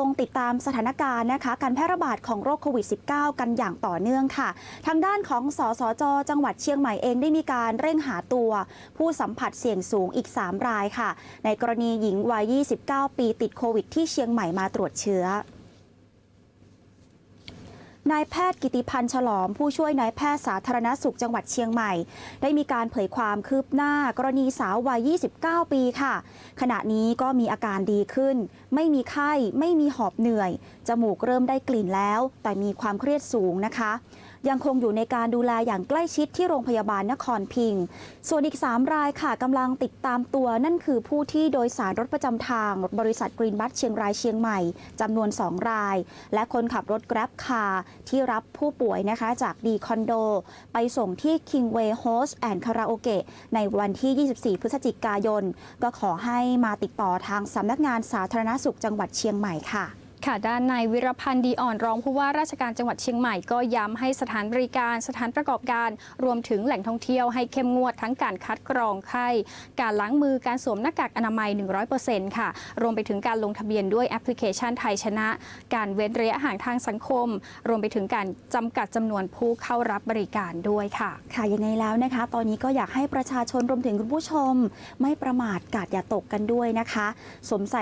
คงติดตามสถานการณ์นะคะการแพร่ระบาดของโรคโควิด -19 กันอย่างต่อเนื่องค่ะ ทางด้านของสสจ จังหวัดเชียงใหม่เองได้มีการเร่งหาตัว ผู้สัมผัสเสี่ยงสูงอีก 3 รายค่ะ ในกรณีหญิงวัย 29 ปีติดโควิดที่เชียงใหม่มาตรวจเชื้อ นายแพทย์กิติพันธ์ฉลอม ผู้ช่วยนายแพทย์สาธารณสุขจังหวัดเชียงใหม่ ได้มีการเผยความคืบหน้ากรณีสาววัย 29 ปีค่ะ ขณะนี้ก็มีอาการดีขึ้น ไม่มีไข้ ไม่มีหอบเหนื่อย จมูกเริ่มได้กลิ่นแล้ว แต่มีความเครียดสูงนะคะ ยังคงอยู่ในการดูแลอย่างใกล้ชิดที่โรงพยาบาลนครพิงค์ส่วนอีก 3 รายค่ะกำลังติดตามตัวนั่นคือผู้ที่โดยสารรถประจำทาง บริษัทกรีนบัสเชียงรายเชียงใหม่จำนวน 2 ราย และคนขับรถ Grab คาร์ที่รับผู้ป่วยนะคะจากดีคอนโด ไปส่งที่ Kingway Host and Karaoke ในวันที่ 24 พฤศจิกายน ก็ขอให้มาติดต่อทางสำนักงานสาธารณสุขจังหวัดเชียงใหม่ค่ะ ค่ะด้านนายวิรพันธ์ดีอ่อนรองผู้ว่าราชการจังหวัดเชียงใหม่ก็ย้ำให้สถานบริการสถานประกอบการ รวมถึงแหล่งท่องเที่ยวให้เข้มงวดทั้งการคัดกรองไข้ การล้างมือการสวมหน้ากากอนามัย 100%ค่ะ รวมไปถึงการลงทะเบียนด้วยแอปพลิเคชันไทยชนะ การเว้นระยะห่างทางสังคม รวมไปถึงการจำกัดจำนวนผู้เข้ารับบริการด้วยค่ะ ค่ะยังไงแล้วนะคะ ตอนนี้ก็อยากให้ประชาชนรวมถึงคุณผู้ชม ไม่ประมาทกาดอย่าตกกันด้วยนะคะสวมใส่